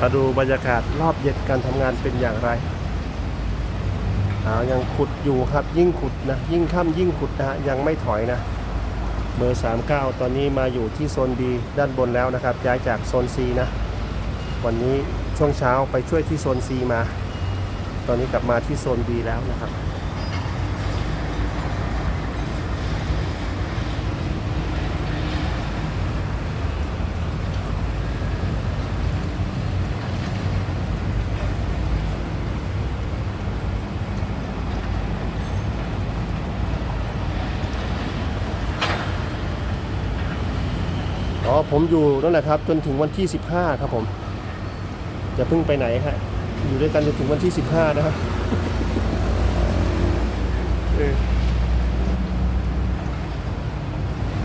มาดูบรรยากาศรอบเย็นการทำงานเป็นอย่างไรอายังขุดอยู่ครับยิ่งขุดนะยิ่งค่ำยิ่งขุดนะฮะยังไม่ถอยนะเบอร์ 39 ตอนนี้มาอยู่ที่โซน B ด้านบนแล้วนะครับ ย้ายจากโซน C นะ วันนี้ช่วงเช้าไปช่วยที่โซน C มา ตอนนี้กลับมาที่โซน B แล้วนะครับ ผมอยู่นั่นแหละครับ จนถึงวันที่ 15 ครับผมอย่าเพิ่งไปไหนครับอยู่ด้วยกันจนถึงวันที่ 15 นะครับ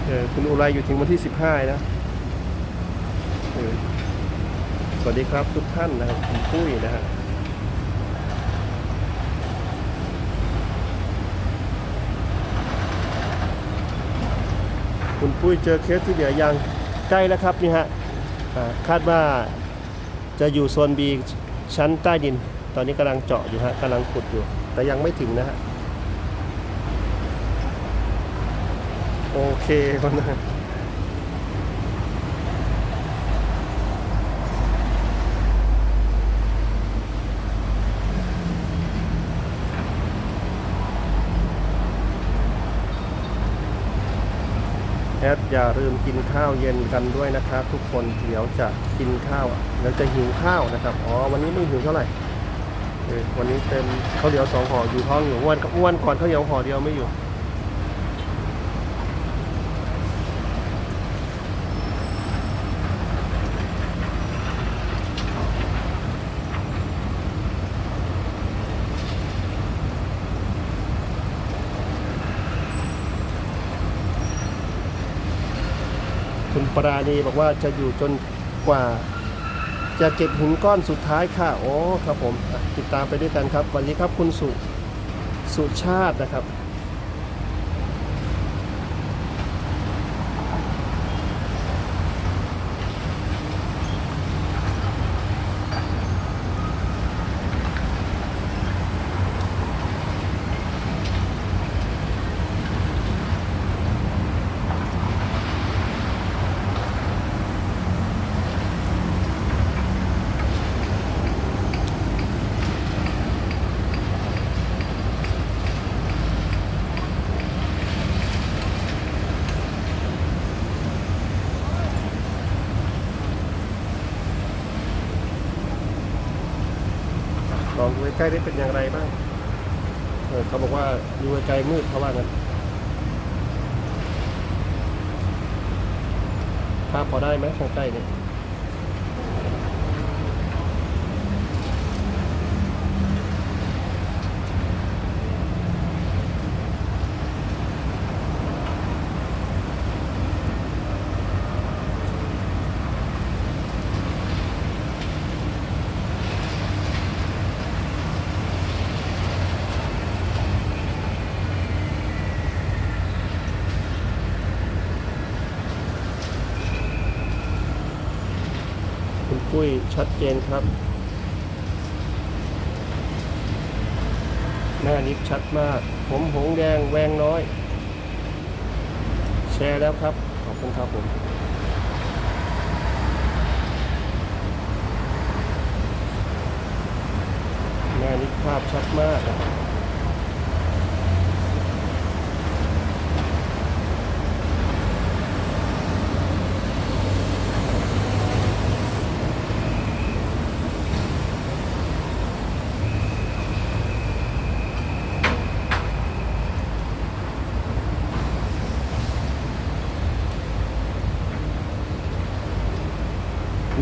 เออคุณอุไรอยู่ถึงวันที่ 15 นะสวัสดีครับทุกท่านนะครับคุณปุ้ยนะฮะคุณปุ้ยเจอเคสที่เหลือยัง ใกล้แล้วครับนี่ฮะคาดว่าจะอยู่โซน B ชั้นใต้ดิน ตอนนี้กำลังเจาะอยู่ฮะกำลังขุดอยู่ แต่ยังไม่ถึงนะฮะ โอเคคนนะ แอดอย่าลืมกินข้าวเย็นกันด้วยนะครับ ทุกคนเดี๋ยวจะกินข้าวเดี๋ยวจะหิวข้าวนะครับอ๋อวันนี้ไม่หิวเท่าไหร่เออวันนี้เต็มข้าวเหนียวสองห่ออยู่ท้องอยู่อ้วนก็อ้วนก่อนข้าวเหนียวห่อเดียวไม่อยู่ ปราณีบอกว่าจะอยู่จนกว่า จะเก็บหินก้อนสุดท้ายค่ะโอ้ครับผมติดตามไปด้วยกันครับ วันนี้ครับคุณสุสุชาตินะครับ ดูใกล้ได้เป็นอย่างไรบ้างเออเขาบอกว่าดูไกลมืดเขาว่างั้นภาพพอได้ไหมข้างใกล้เนี่ย กุ้ยชัดเจนครับ หน้านิดชัดมาก ผมหงแดงแวงน้อย แชร์แล้วครับ ขอบคุณครับผมหน้านิดภาพชัดมาก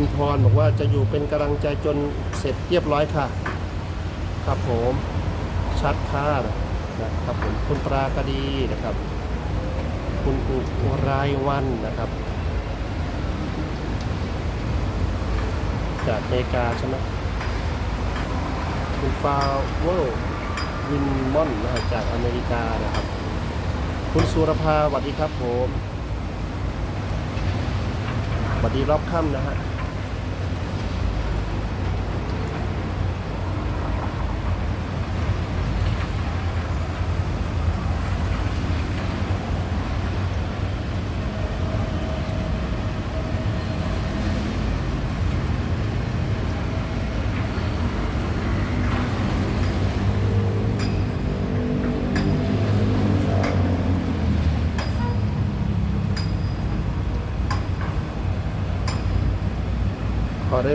คุณพรบอกว่าจะอยู่เป็นกำลังใจจนเสร็จเรียบร้อยค่ะ ครับผมชัดค่านะครับผมคุณปรากดีนะครับ คุณอุไรวันนะครับ จากอเมริกาใช่ไหมคุณฟาวเวอร์วินมอนนะจากอเมริกานะครับ คุณสุรภาสวัสดีครับผมสวัสดีรอบค่ำนะฮะ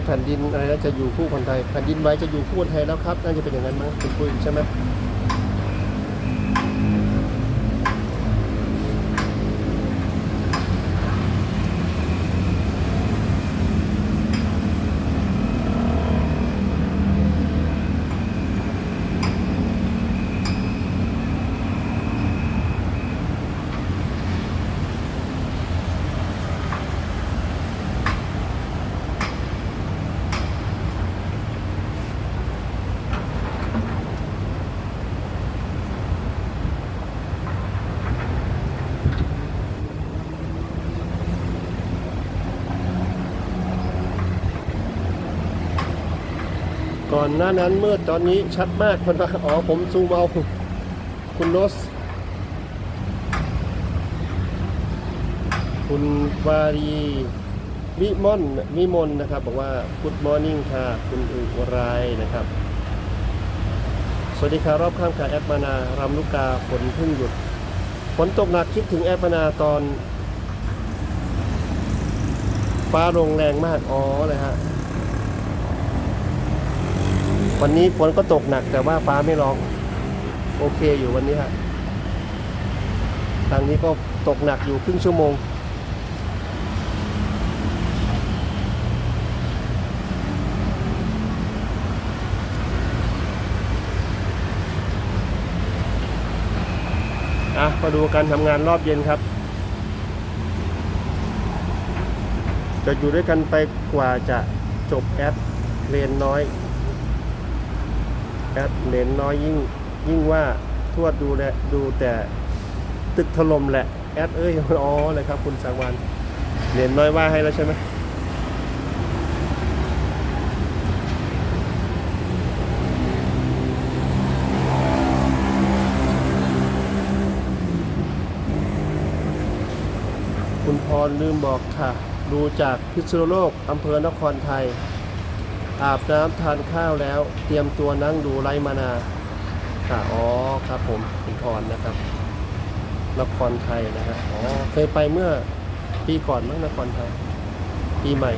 แผ่นดินอะไรนะจะอยู่คู่คนไทยแผ่นดินไหวจะอยู่คู่คนไทยแล้วครับน่าจะเป็นอย่างนั้นมั้งคุณปุ้ยใช่ไหม อนหน้านั้นเมืดตอนนี้ชัดมากคนว่าอ๋อผมซูมเอาคุณโรสคุณวารีวิมอนวิมลนะครับ บอกว่า Good Morning ค่ะ คุณอุไรนะครับ สวัสดีค่ะรอบข้างค่ะแอปมานารำลูกกาฝนเพิ่งหยุด ฝนตกหนักคิดถึงแอปมานาตอน ฟ้าลงแรงมาก อ๋อเลยฮะ วันนี้ฝนก็ตกหนักแต่ว่าฟ้าไม่ร้องโอเคอยู่วันนี้ฮะทางนี้ก็ตกหนักอยู่ครึ่งชั่วโมง อะมาดูการทำงานรอบเย็นครับ จะอยู่ด้วยกันไปกว่าจะจบแอดเรียนน้อย แอดเลนน้อยยิ่งยิ่งว่าทวดดูแลดูแต่ตึกถล่มแหละแอดเอ้ยอ๋อเลยครับ คุณสังวันเลนน้อยว่าให้แล้วใช่ไหมคุณพรลืมบอกค่ะ ดูจากพิษณุโลกอำเภอนครไทย อาบน้ำทานข้าวแล้ว เตรียมตัวนั่งดูไลมานาค่ะอ๋อครับผมคุณพรนะครับนครไทยนะฮะอ๋อเคยไปเมื่อปีก่อนมั้งนครไทยปีใหม่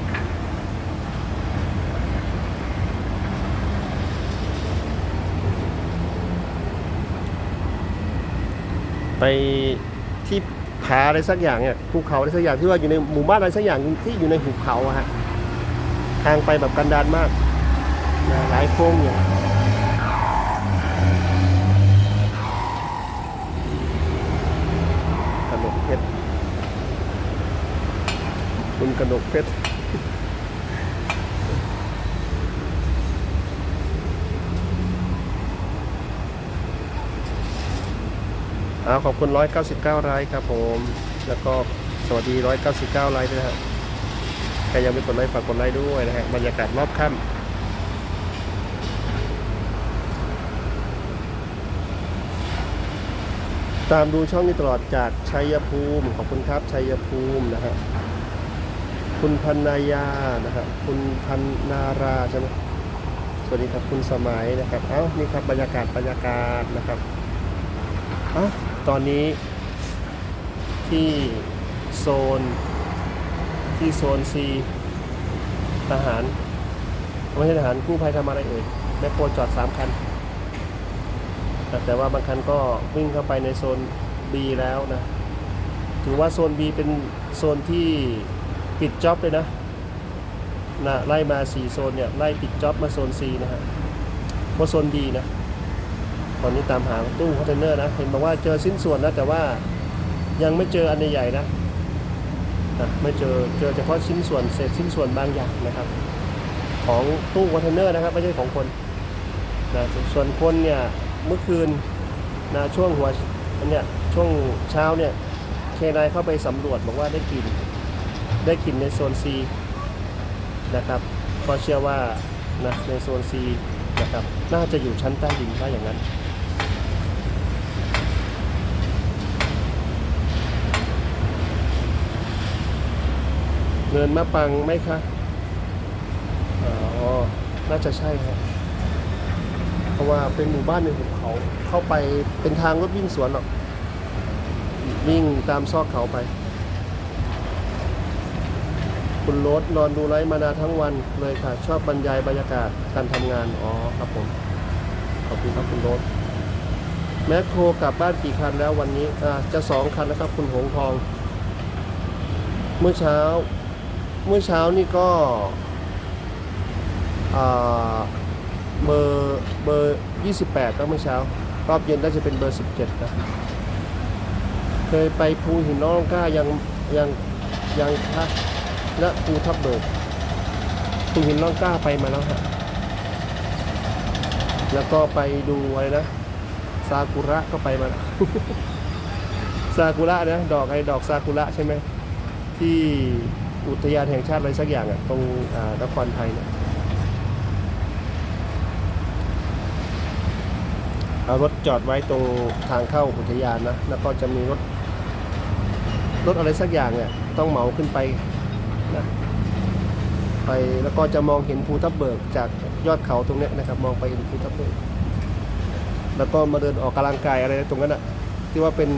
ไปที่ผาอะไรสักอย่างเนี่ยภูเขาอะไรสักอย่างที่ว่าอยู่ในหมู่บ้านอะไรสักอย่างที่อยู่ในหุบเขาอะฮะ ทางไปแบบกันดารมากนะหลายโค้งอยู่กระดกเพชรคุณกระดกเพชรเอาขอบคุณ 199ไลค์ครับผม แล้วก็สวัสดี 199ไลค์ด้วยนะครับ รยังไม่กดไลค์ฝากกดไลค์ด้วยนะฮะบรรยากาศรอบค่ำตามดูช่องนี้ตลอดจากชัยภูมิขอบคุณครับชัยภูมินะฮะคุณพันนายานะครับคุณพันนาราใช่ไหมสวัสดีครับคุณสมัยนะครับเอ้านี่ครับบรรยากาศบรรยากาศนะครับเอ้าตอนนี้ที่โซน ที่โซน C ทหารไม่ใช่ทหารกู้ภัยทำอะไรเอ่ยแมคโครจอด 3 คันแต่แต่ว่าบางคันก็วิ่งเข้าไปในโซน B แล้วนะ ถือว่าโซน B เป็นโซนที่ปิดจ็อบเลยนะนะไล่มา 4 โซนเนี่ย ไล่ปิดจ็อบมาโซน C นะฮะว่าโซน B นะ ตอนนี้ตามหาตู้คอนเทนเนอร์นะ เห็นบอกว่าเจอชิ้นส่วนนะ แต่ว่ายังไม่เจออันใหญ่ๆนะ นะไม่เจอเจอเฉพาะชิ้นส่วนเศษชิ้นส่วนบางอย่างนะครับ ของตู้คอนเทนเนอร์นะครับไม่ใช่ของคนนะส่วนคนเนี่ยเมื่อคืนนะช่วงหัวเนี้ยช่วงเช้าเนี่ยเคนายเข้าไปสำรวจบอกว่าได้กลิ่นได้กลิ่นในโซน C นะครับก็เชื่อว่านะในโซน C นะครับน่าจะอยู่ชั้นใต้ดินว่าอย่างนั้น เนินมะปังไหมคะอ๋อ น่าจะใช่ครับ เพราะว่าเป็นหมู่บ้านในหุบเขา เข้าไปเป็นทางรถวิ่งสวนหรอก วิ่งตามซอกเขาไป คุณโรสนอนดูไลฟ์มานาทั้งวันเลยค่ะ ชอบบรรยายบรรยากาศการทำงาน อ๋อครับผม ขอบคุณครับคุณโรสแมคโครกลับบ้านกี่คันแล้ววันนี้อ่าจะสองคันนะครับคุณหงทอง เมื่อเช้า เมื่อเช้านี่ก็เบอร์เบอร์28แล้วเมื่อเช้า รอบเย็นน่าจะเป็นเบอร์ 17นะเคยไปภูหินน้องกล้ายังยังยังพักและภูทับเบิกภูหินน้องกล้าไปมาแล้วฮะแล้วก็ไปดูอะไรนะซากุระก็ไปมาแล้วซากุระนะดอกไอ้ดอกซากุระใช่ไหมที่ อุทยานแห่งชาติอะไรสักอย่างอะตรงนครไทยเนี่ยเอารถจอดไว้ตรงทางเข้าอุทยานนะ แล้วก็จะมีรถ รถอะไรสักอย่างเนี่ย ต้องเหมาขึ้นไปนะไปแล้วก็จะมองเห็นภูทับเบิกจากยอดเขาตรงนี้นะครับ มองไปเห็นภูทับเบิก แล้วก็มาเดินออกกำลังกายอะไรตรงนั้นอะที่ว่าเป็น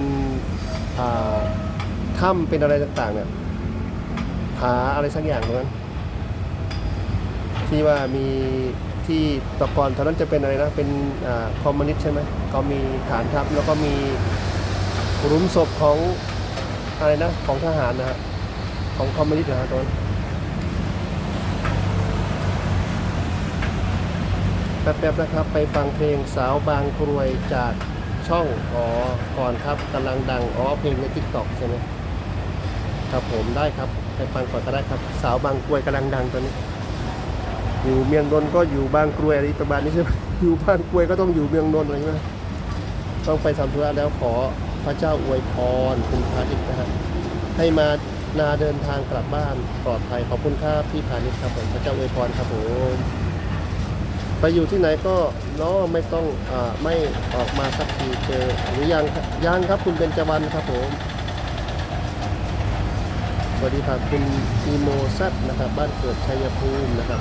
ถ้ำเป็นอะไรต่างๆเนี่ย ผาอะไรสักอย่างตรงนั้นที่ว่ามีที่ตะกอนตอนนั้นจะเป็นอะไรนะ เป็นอคอมมิวนิสต์ใช่ไหมก็มีฐานทัพแล้วก็มีหลุมศพของอะไรนะ ของทหารนะฮะของคอมมิวนิสต์นะฮะตอนนั้นแป๊บๆนะครับ ไปฟังเพลงสาวบางกรวยจากช่องอ๋อก่อนครับกำลังดังอ๋อเพลงในทิกตอกใช่ไหมครับผมได้ครับ ไปฟังก่อนก็ได้ครับ สาวบางกรวยกำลังดังตอนนี้ อยู่เมียงนนท์ก็อยู่บางกรวยอะไรประมาณนี้ใช่ไหมอยู่บางกรวยก็ต้องอยู่เมียงนนท์อะไรใช่ไหมต้องไปทำธุระแล้วขอพระเจ้าอวยพรคุณพาณิชย์นะฮะให้มานาเดินทางกลับบ้านปลอดภัยขอบคุณครับพี่พาณิชครับผมพระเจ้าอวยพรครับผมไปอยู่ที่ไหนก็เนาะไม่ต้องอไม่ออกมาสักทีเจอหรือยังยังครับคุณเบญจวรรณครับผม สวัสดีครับคุณอีโมซัดนะครับ บ้านเกิดชัยภูมินะครับ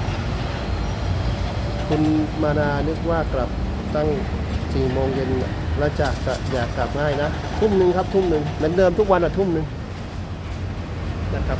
คุณมานานึกว่ากลับตั้งสี่โมงเย็นแล้วจาจะอยากกลับง่ายนะ ทุ่มหนึ่งครับทุ่มหนึ่งเหมือนเดิมทุกวันอะทุ่มหนึ่งนะครับ